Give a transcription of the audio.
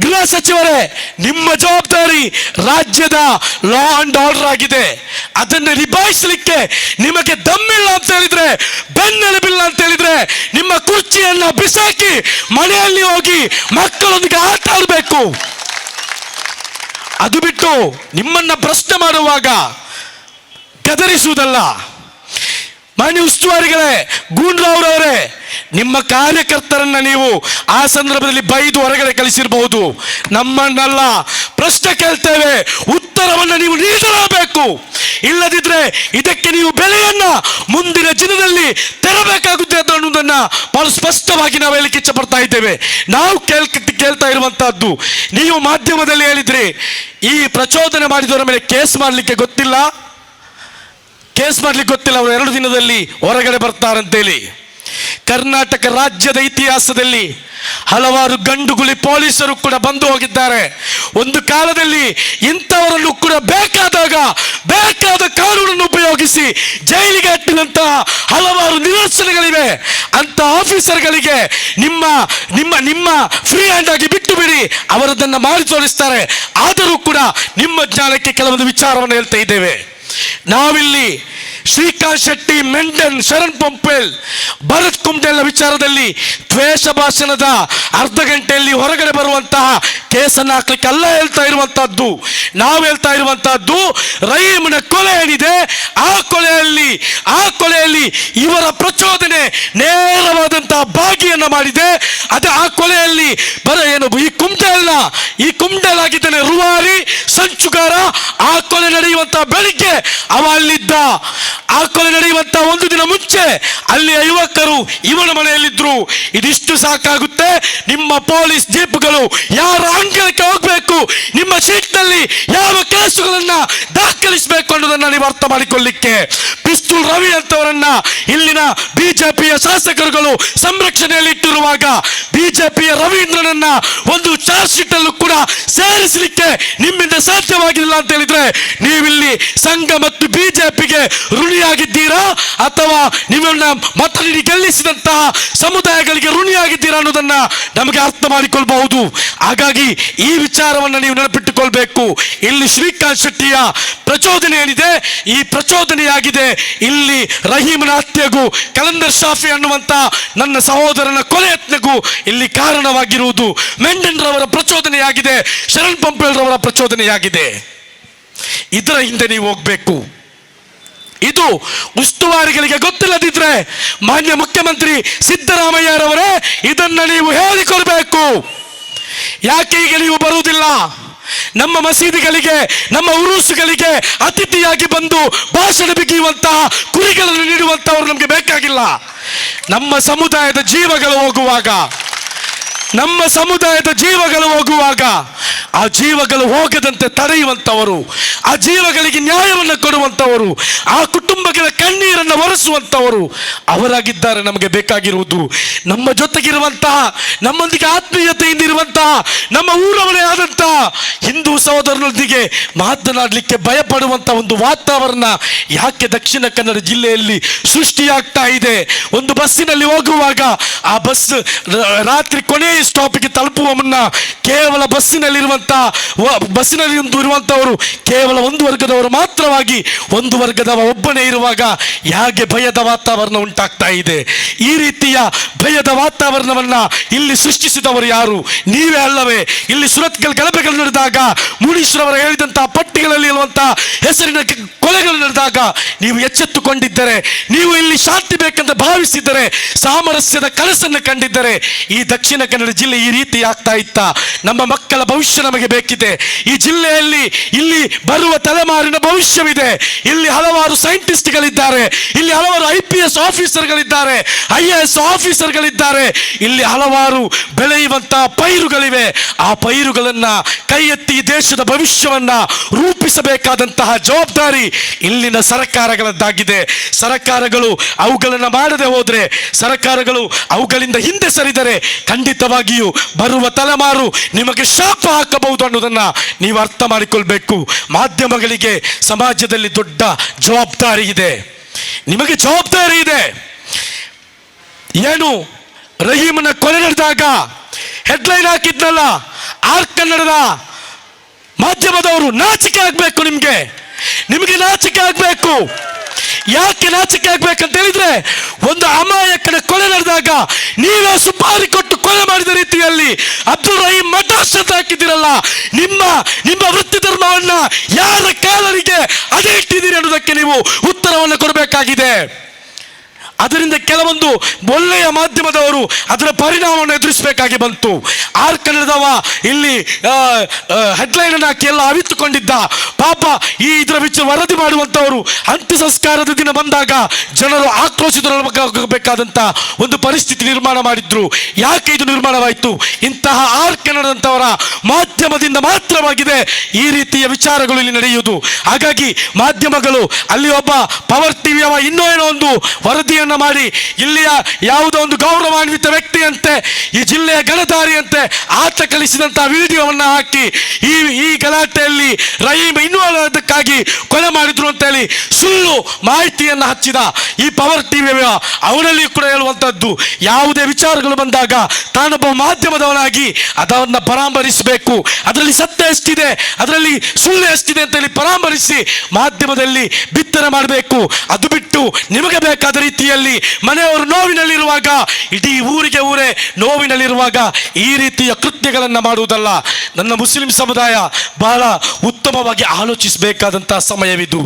ಗೃಹ ಸಚಿವರೇ, ನಿಮ್ಮ ಜವಾಬ್ದಾರಿ ರಾಜ್ಯದ ಲಾ ಅಂಡ್ ಆರ್ಡರ್ ಆಗಿದೆ. ಅದನ್ನು ನಿಭಾಯಿಸಲಿಕ್ಕೆ ನಿಮಗೆ ದಮ್ಮಿಲ್ಲ ಅಂತ ಹೇಳಿದ್ರೆ, ಬೆನ್ನೆಲುಬಿಲ್ಲ ಅಂತ ಹೇಳಿದ್ರೆ, ನಿಮ್ಮ ಕುರ್ಚಿಯನ್ನು ಬಿಸಾಕಿ ಮನೆಯಲ್ಲಿ ಹೋಗಿ ಮಕ್ಕಳೊಂದಿಗೆ ಆಟ ಆಡಬೇಕು. ಅದು ಬಿಟ್ಟು ನಿಮ್ಮನ್ನ ಪ್ರಶ್ನೆ ಮಾಡುವಾಗ ಗದರಿಸುವುದಲ್ಲ ಮಾನ್ಯ ಉಸ್ತುವಾರಿಗಳೇ ಗೂಂಡ್ರಾವ್ರವರೇ ನಿಮ್ಮ ಕಾರ್ಯಕರ್ತರನ್ನ ನೀವು ಆ ಸಂದರ್ಭದಲ್ಲಿ ಬೈದು ಹೊರಗಡೆ ಕಳಿಸಿರಬಹುದು. ನಮ್ಮನ್ನೆಲ್ಲ, ಪ್ರಶ್ನೆ ಕೇಳ್ತೇವೆ, ಉತ್ತರವನ್ನು ನೀವು ನೀಡಲೇಬೇಕು. ಇಲ್ಲದಿದ್ರೆ ಇದಕ್ಕೆ ನೀವು ಬೆಲೆಯನ್ನ ಮುಂದಿನ ದಿನದಲ್ಲಿ ತೆರಬೇಕಾಗುತ್ತೆ ಅನ್ನೋದನ್ನ ಬಹಳ ಸ್ಪಷ್ಟವಾಗಿ ನಾವು ಹೇಳಿಕೆ ಇಚ್ಛೆ ಪಡ್ತಾ ಇದ್ದೇವೆ. ನಾವು ಕೇಳ್ ಕೇಳ್ತಾ ಇರುವಂತಹದ್ದು, ನೀವು ಮಾಧ್ಯಮದಲ್ಲಿ ಹೇಳಿದ್ರಿ ಈ ಪ್ರಚೋದನೆ ಮಾಡಿದವರ ಮೇಲೆ ಕೇಸ್ ಮಾಡಲಿಕ್ಕೆ ಗೊತ್ತಿಲ್ಲ. ಕೇಸ್ ಮಾಡ್ಲಿಕ್ಕೆ ಗೊತ್ತಿಲ್ಲ, ಅವರು ಎರಡು ದಿನದಲ್ಲಿ ಹೊರಗಡೆ ಬರ್ತಾರಂತೇಳಿ. ಕರ್ನಾಟಕ ರಾಜ್ಯದ ಇತಿಹಾಸದಲ್ಲಿ ಹಲವಾರು ಗಂಡುಗುಳಿ ಪೊಲೀಸರು ಕೂಡ ಬಂದು ಹೋಗಿದ್ದಾರೆ. ಒಂದು ಕಾಲದಲ್ಲಿ ಇಂಥವರನ್ನು ಕೂಡ ಬೇಕಾದಾಗ, ಬೇಕಾದ ಕಾನೂನನ್ನು ಉಪಯೋಗಿಸಿ ಜೈಲಿಗೆ ಅಟ್ಟಿದಂತಹ ಹಲವಾರು ನಿದರ್ಶನಗಳಿವೆ. ಅಂತ ಆಫೀಸರ್ಗಳಿಗೆ ನಿಮ್ಮ ನಿಮ್ಮ ನಿಮ್ಮ ಫ್ರೀ ಹ್ಯಾಂಡ್ ಆಗಿ ಬಿಟ್ಟು ಬಿಡಿ, ಅವರದನ್ನ ಮಾಡಿ ತೋರಿಸ್ತಾರೆ. ಆದರೂ ಕೂಡ ನಿಮ್ಮ ಜ್ಞಾನಕ್ಕೆ ಕೆಲವೊಂದು ವಿಚಾರವನ್ನು ಹೇಳ್ತಾ ಇದ್ದೇವೆ. ನಾವಿಲ್ಲಿ ಶ್ರೀಕಾಂತ್ ಶೆಟ್ಟಿ, ಮೆಂಡನ್, ಶರಣ್ ಪಂಪೇಲ್, ಭರತ್ ಕುಮ್ಟೆಲ್ಲ ವಿಚಾರದಲ್ಲಿ ದ್ವೇಷ ಭಾಷಣದ ಅರ್ಧ ಗಂಟೆಯಲ್ಲಿ ಹೊರಗಡೆ ಬರುವಂತಹ ಕೇಸನ್ನು ಹಾಕ್ಲಿಕ್ಕೆ ಅಲ್ಲ ಹೇಳ್ತಾ ಇರುವಂತಹದ್ದು, ನಾವು ಹೇಳ್ತಾ ಇರುವಂತಹದ್ದು ರಹೀಮ್ನ ಕೊಲೆ ಏನಿದೆ, ಆ ಕೊಲೆಯಲ್ಲಿ ಆ ಕೊಲೆಯಲ್ಲಿ ಇವರ ಪ್ರಚೋದನೆ ನೇರವಾದಂತಹ ಭಾಗಿಯನ್ನ ಮಾಡಿದೆ, ಅದು ಆ ಕೊಲೆಯಲ್ಲಿ ಬರ ಏನು, ಈ ಕುಮ್ಟೆಲ್ಲ ಈ ಕುಂಟೆಲಾಗಿದ್ದಾನೆ ರುವಾರಿ ಸಂಚುಗಾರ ಆ ಕೊಲೆ ನಡೆಯುವಂತ ಬೆಳಿಗ್ಗೆ ಅವ ಅಲ್ಲಿದ್ದ. ಆ ಕೊಲೆ ನಡೆಯುವಂತ ಒಂದು ದಿನ ಮುಂಚೆ ಅಲ್ಲಿಯ ಯುವಕರು ಇವನ ಮನೆಯಲ್ಲಿದ್ರು. ಇದಿಷ್ಟು ಸಾಕಾಗುತ್ತೆ. ನಿಮ್ಮ ಪೊಲೀಸ್ ಜೀಪ್ಗಳು ಯಾರ ಅಂಗಳಕ್ಕೆ ಹೋಗ್ಬೇಕು? ನಿಮ್ಮ ಸೀಟ್ನಲ್ಲಿ ಯಾವ ದಾಖಲಿಸಬೇಕು ಅನ್ನೋದನ್ನ ನೀವು ಅರ್ಥ ಮಾಡಿಕೊಳ್ಳಿಕ್ಕೆ. ಪಿಸ್ತೂಲ್ ರವಿ ಅಂತವರನ್ನ ಇಲ್ಲಿನ ಬಿಜೆಪಿಯ ಶಾಸಕರುಗಳು ಸಂರಕ್ಷಣೆಯಲ್ಲಿ ಇಟ್ಟಿರುವಾಗ ಬಿಜೆಪಿಯ ರವೀಂದ್ರನನ್ನ ಒಂದು ಚಾರ್ಜ್ ಶೀಟ್ ಅಲ್ಲೂ ಕೂಡ ಸೇರಿಸಲಿಕ್ಕೆ ನಿಮ್ಮಿಂದ ಸಾಧ್ಯವಾಗಿಲ್ಲ ಅಂತ ಹೇಳಿದ್ರೆ ನೀವಿಲ್ಲಿ ಸಂಘ ಮತ್ತು ಬಿಜೆಪಿಗೆ ಋಣಿಯಾಗಿದ್ದೀರಾ? ಅಥವಾ ನಿಮ್ಮನ್ನ ಮತ ನೀಡಿ ಗೆಲ್ಲಿಸಿದಂತಹ ಸಮುದಾಯಗಳಿಗೆ ಋಣಿಯಾಗಿದ್ದೀರಾ ಅನ್ನೋದನ್ನ ನಮಗೆ ಅರ್ಥ ಮಾಡಿಕೊಳ್ಬಹುದು. ಹಾಗಾಗಿ ಈ ವಿಚಾರವನ್ನ ನೀವು ನೆನಪಿಟ್ಟುಕೊಳ್ಬೇಕು. ಇಲ್ಲಿ ಶ್ರೀಕಾಂತ್ ಪ್ರಚೋದನೆ ಏನಿದೆ? ಈ ಪ್ರಚೋದನೆಯಾಗಿದೆ. ಇಲ್ಲಿ ರಹೀಮನ ಹತ್ಯೆಗೂ ಕಲಂದರ್ ಸಾಫಿ ಅನ್ನುವಂತ ನನ್ನ ಸಹೋದರನ ಕೊಲೆ ಯತ್ನಗೂ ಇಲ್ಲಿ ಕಾರಣವಾಗಿರುವುದು ಮೆಂಡನ್ ರವರ ಪ್ರಚೋದನೆಯಾಗಿದೆ, ಶರಣ್ ಪಂಪೇಳ್ರವರ ಪ್ರಚೋದನೆಯಾಗಿದೆ. ಇದರ ಹಿಂದೆ ನೀವು ಹೋಗ್ಬೇಕು. ಇದು ಉಸ್ತುವಾರಿಗಳಿಗೆ ಗೊತ್ತಿಲ್ಲದಿದ್ರೆ ಮಾನ್ಯ ಮುಖ್ಯಮಂತ್ರಿ ಸಿದ್ದರಾಮಯ್ಯರವರೇ ಇದನ್ನ ನೀವು ಹೇಳಿಕೊಳ್ಬೇಕು ಯಾಕೆ ಈಗ ನೀವು ಬರುವುದಿಲ್ಲ? ನಮ್ಮ ಮಸೀದಿಗಳಿಗೆ, ನಮ್ಮ ಉರುಸುಗಳಿಗೆ ಅತಿಥಿಯಾಗಿ ಬಂದು ಭಾಷಣ ಬಿಗಿಯುವಂತಹ ಕುರಿಗಳನ್ನು ನೀಡುವಂತಹವರು ನಮಗೆ ಬೇಕಾಗಿಲ್ಲ. ನಮ್ಮ ಸಮುದಾಯದ ಜೀವಗಳು ಹೋಗುವಾಗ ನಮ್ಮ ಸಮುದಾಯದ ಜೀವಗಳು ಹೋಗುವಾಗ ಆ ಜೀವಗಳು ಹೋಗದಂತೆ ತಡೆಯುವಂಥವರು, ಆ ಜೀವಗಳಿಗೆ ನ್ಯಾಯವನ್ನು ಕೊಡುವಂಥವರು, ಆ ಕುಟುಂಬಗಳ ಕಣ್ಣೀರನ್ನು ಒರೆಸುವಂಥವರು ಅವರಾಗಿದ್ದಾರೆ ನಮಗೆ ಬೇಕಾಗಿರುವುದು. ನಮ್ಮ ಜೊತೆಗಿರುವಂತಹ, ನಮ್ಮೊಂದಿಗೆ ಆತ್ಮೀಯತೆಯಿಂದ ಇರುವಂತಹ ನಮ್ಮ ಊರವರೇ ಆದಂತಹ ಹಿಂದೂ ಸಹೋದರರೊಂದಿಗೆ ಮಾತನಾಡಲಿಕ್ಕೆ ಭಯಪಡುವಂಥ ಒಂದು ವಾತಾವರಣ ಯಾಕೆ ದಕ್ಷಿಣ ಕನ್ನಡ ಜಿಲ್ಲೆಯಲ್ಲಿ ಸೃಷ್ಟಿಯಾಗ್ತಾ ಇದೆ? ಒಂದು ಬಸ್ಸಿನಲ್ಲಿ ಹೋಗುವಾಗ ಆ ಬಸ್ ರಾತ್ರಿ ಕೊನೆಯ ಸ್ಟಾಪಿಗೆ ತಲುಪುವ ಮುನ್ನ ಕೇವಲ ಬಸ್ಸಿನಲ್ಲಿರುವಂಥ ಬಸ್ಸಿನಲ್ಲಿ ಒಂದು ಇರುವಂತವರು ಕೇವಲ ಒಂದು ವರ್ಗದವರು ಮಾತ್ರವಾಗಿ ಒಂದು ವರ್ಗದವ ಒಬ್ಬನೇ ಇರುವಾಗ ಯಾಕೆ ಭಯದ ವಾತಾವರಣ ಉಂಟಾಗ್ತಾ ಇದೆ? ಈ ರೀತಿಯ ಭಯದ ವಾತಾವರಣವನ್ನ ಇಲ್ಲಿ ಸೃಷ್ಟಿಸಿದವರು ಯಾರು? ನೀವೇ ಅಲ್ಲವೇ? ಇಲ್ಲಿ ಸುರತ್ಕಲ್ ಗಲಭೆಗಳು ನಡೆದಾಗ ಮುನೀಶ್ವರವರು ಹೇಳಿದಂತಹ ಪಟ್ಟಿಗಳಲ್ಲಿ ಇರುವಂತಹ ಹೆಸರಿನ ಕೊಲೆಗಳು ನಡೆದಾಗ ನೀವು ಎಚ್ಚೆತ್ತುಕೊಂಡಿದ್ದರೆ, ನೀವು ಇಲ್ಲಿ ಶಾಂತಿ ಬೇಕಂತ ಭಾವಿಸಿದ್ದರೆ, ಸಾಮರಸ್ಯದ ಕನಸನ್ನು ಕಂಡಿದ್ದರೆ, ಈ ದಕ್ಷಿಣ ಕನ್ನಡ ಜಿಲ್ಲೆ ಈ ರೀತಿ ಆಗ್ತಾ ಇತ್ತ. ನಮ್ಮ ಮಕ್ಕಳ ಭವಿಷ್ಯ ನಮಗೆ ಬೇಕಿದೆ. ಈ ಜಿಲ್ಲೆಯಲ್ಲಿ ಇಲ್ಲಿ ಬರುವ ತಲೆಮಾರಿನ ಭವಿಷ್ಯವಿದೆ. ಇಲ್ಲಿ ಹಲವಾರು ಸೈಂಟಿಸ್ಟ್ಗಳಿದ್ದಾರೆ. ಇಲ್ಲಿ ಹಲವಾರು ಐ ಪಿ ಎಸ್ ಆಫೀಸರ್ಗಳಿದ್ದಾರೆ. ಐ ಎ ಎಸ್ ಆಫೀಸರ್ಗಳಿದ್ದಾರೆ. ಇಲ್ಲಿ ಹಲವಾರು ಬೆಳೆಯುವಂತಹ ಪೈರುಗಳಿವೆ. ಆ ಪೈರುಗಳನ್ನ ಕೈ ಎತ್ತಿ ಈ ದೇಶದ ಭವಿಷ್ಯವನ್ನ ರೂಪಿಸಬೇಕಾದಂತಹ ಜವಾಬ್ದಾರಿ ಇಲ್ಲಿನ ಸರ್ಕಾರಗಳದ್ದಾಗಿದೆ. ಸರಕಾರಗಳು ಅವುಗಳನ್ನು ಮಾಡದೆ ಹೋದರೆ, ಸರಕಾರಗಳು ಅವುಗಳಿಂದ ಹಿಂದೆ ಸರಿದರೆ ಖಂಡಿತವಾಗಿಯೂ ಬರುವ ತಲೆಮಾರು ನಿಮಗೆ ಶಾಪ ಹಾಕಬಹುದು ಅನ್ನೋದನ್ನ ನೀವು ಅರ್ಥ ಮಾಡಿಕೊಳ್ಬೇಕು. ಮಾಧ್ಯಮಗಳಿಗೆ ಸಮಾಜದಲ್ಲಿ ದೊಡ್ಡ ಜವಾಬ್ದಾರಿ ಇದೆ. ನಿಮಗೆ ಜವಾಬ್ದಾರಿ ಇದೆ. ಏನು? ರಹೀಮನ ಕೊಲೆ ನಡೆದಾಗ ಹೆಡ್ಲೈನ್ ಹಾಕಿದ್ನಲ್ಲ, ಆರ್ ಕನ್ನಡದ ಮಾಧ್ಯಮದವರು ನಾಚಿಕೆ ಆಗ್ಬೇಕು ನಿಮಗೆ. ನಿಮಗೆ ನಾಚಿಕೆ ಆಗ್ಬೇಕು. ಯಾಕೆ ನಾಚಿಕೆ ಆಗ್ಬೇಕಂತ ಹೇಳಿದ್ರೆ, ಒಂದು ಅಮಾಯಕನ ಕೊಲೆ ನಡೆದಾಗ ನೀವೇ ಸುಪಾರಿ ಕೊಟ್ಟು ಕೊಲೆ ಮಾಡಿದ ರೀತಿಯಲ್ಲಿ ಅಬ್ದುಲ್ ರಹೀಂ ಮಠಾಶ್ರತ ಹಾಕಿದ್ದೀರಲ್ಲ, ನಿಮ್ಮ ನಿಮ್ಮ ವೃತ್ತಿ ಧರ್ಮವನ್ನ ಯಾರ ಕಾಲರಿಗೆ ಅದೇ ಇಟ್ಟಿದ್ದೀರಿ ಅನ್ನೋದಕ್ಕೆ ನೀವು ಉತ್ತರವನ್ನು ಕೊಡಬೇಕಾಗಿದೆ. ಅದರಿಂದ ಕೆಲವೊಂದು ಒಳ್ಳೆಯ ಮಾಧ್ಯಮದವರು ಅದರ ಪರಿಣಾಮವನ್ನು ಎದುರಿಸಬೇಕಾಗಿ ಬಂತು. ಆರ್ ಕನ್ನಡದವ ಇಲ್ಲಿ ಹೆಡ್ಲೈನ್ ಅನ್ನು ಹಾಕಿ ಎಲ್ಲ ಅವಿತುಕೊಂಡಿದ್ದ ಪಾಪ ಈ ಇದರ ವಿಚಾರ ವರದಿ ಮಾಡುವಂತವರು ಅಂತ್ಯ ಸಂಸ್ಕಾರದ ದಿನ ಬಂದಾಗ ಜನರು ಆಕ್ರೋಶಿತರಾಗಬೇಕಾದಂಥ ಒಂದು ಪರಿಸ್ಥಿತಿ ನಿರ್ಮಾಣ ಮಾಡಿದ್ರು. ಯಾಕೆ ಇದು ನಿರ್ಮಾಣವಾಯಿತು? ಇಂತಹ ಆರ್ ಕನ್ನಡದಂಥವರ ಮಾಧ್ಯಮದಿಂದ ಮಾತ್ರವಾಗಿದೆ ಈ ರೀತಿಯ ವಿಚಾರಗಳು ಇಲ್ಲಿ ನಡೆಯುವುದು. ಹಾಗಾಗಿ ಮಾಧ್ಯಮಗಳು ಅಲ್ಲಿ ಒಬ್ಬ ಪವರ್ ಟಿವಿಯವ ಇನ್ನೂ ಏನೋ ಒಂದು ವರದಿಯನ್ನ ಮಾಡಿ ಇಲ್ಲಿಯ ಯಾವುದೋ ಒಂದು ಗೌರವಾನ್ವಿತ ವ್ಯಕ್ತಿಯಂತೆ, ಈ ಜಿಲ್ಲೆಯ ಗಣಧಾರಿಯಂತೆ ಆತ ಕಲಿಸಿದಂತಹ ವಿಡಿಯೋವನ್ನು ಹಾಕಿ ಈ ಈ ಗಲಾಟೆಯಲ್ಲಿ ರಹೀಮ್ ಇನ್ವಾಲ್ವ್ ಆದಕ್ಕಾಗಿ ಕೊಲೆ ಮಾಡಿದ್ರು ಅಂತ ಹೇಳಿ ಸುಳ್ಳು ಮಾಹಿತಿಯನ್ನು ಹಚ್ಚಿದ ಈ ಪವರ್ ಟಿವಿ ಅವರಲ್ಲಿ ಕೂಡ ಹೇಳುವಂಥದ್ದು ಯಾವುದೇ ವಿಚಾರಗಳು ಬಂದಾಗ ತಾನೊಬ್ಬ ಮಾಧ್ಯಮದವನಾಗಿ ಅದನ್ನು ಪರಾಮರಿಸಬೇಕು ಅದರಲ್ಲಿ ಸತ್ಯ ಎಷ್ಟಿದೆ, ಅದರಲ್ಲಿ ಸುಳ್ಳು ಎಷ್ಟಿದೆ ಅಂತ ಹೇಳಿ ಪರಾಮರಿಸಿ ಮಾಧ್ಯಮದಲ್ಲಿ ಬಿತ್ತನೆ ಮಾಡಬೇಕು. ಅದು ಬಿಟ್ಟು ನಿಮಗೆ ಬೇಕಾದ ರೀತಿಯಲ್ಲಿ ಮನೆಯವರು ನೋವಿನಲ್ಲಿರುವಾಗ, ಇಡೀ ಊರಿಗೆ ಊರೇ ನೋವಿನಲ್ಲಿರುವಾಗ ಈ ರೀತಿಯ ಕೃತ್ಯಗಳನ್ನು ಮಾಡುವುದಲ್ಲ. ನನ್ನ ಮುಸ್ಲಿಂ ಸಮುದಾಯ ಬಹಳ ಉತ್ತಮವಾಗಿ ಆಲೋಚಿಸಬೇಕಾದಂತಹ ಸಮಯವಿದು.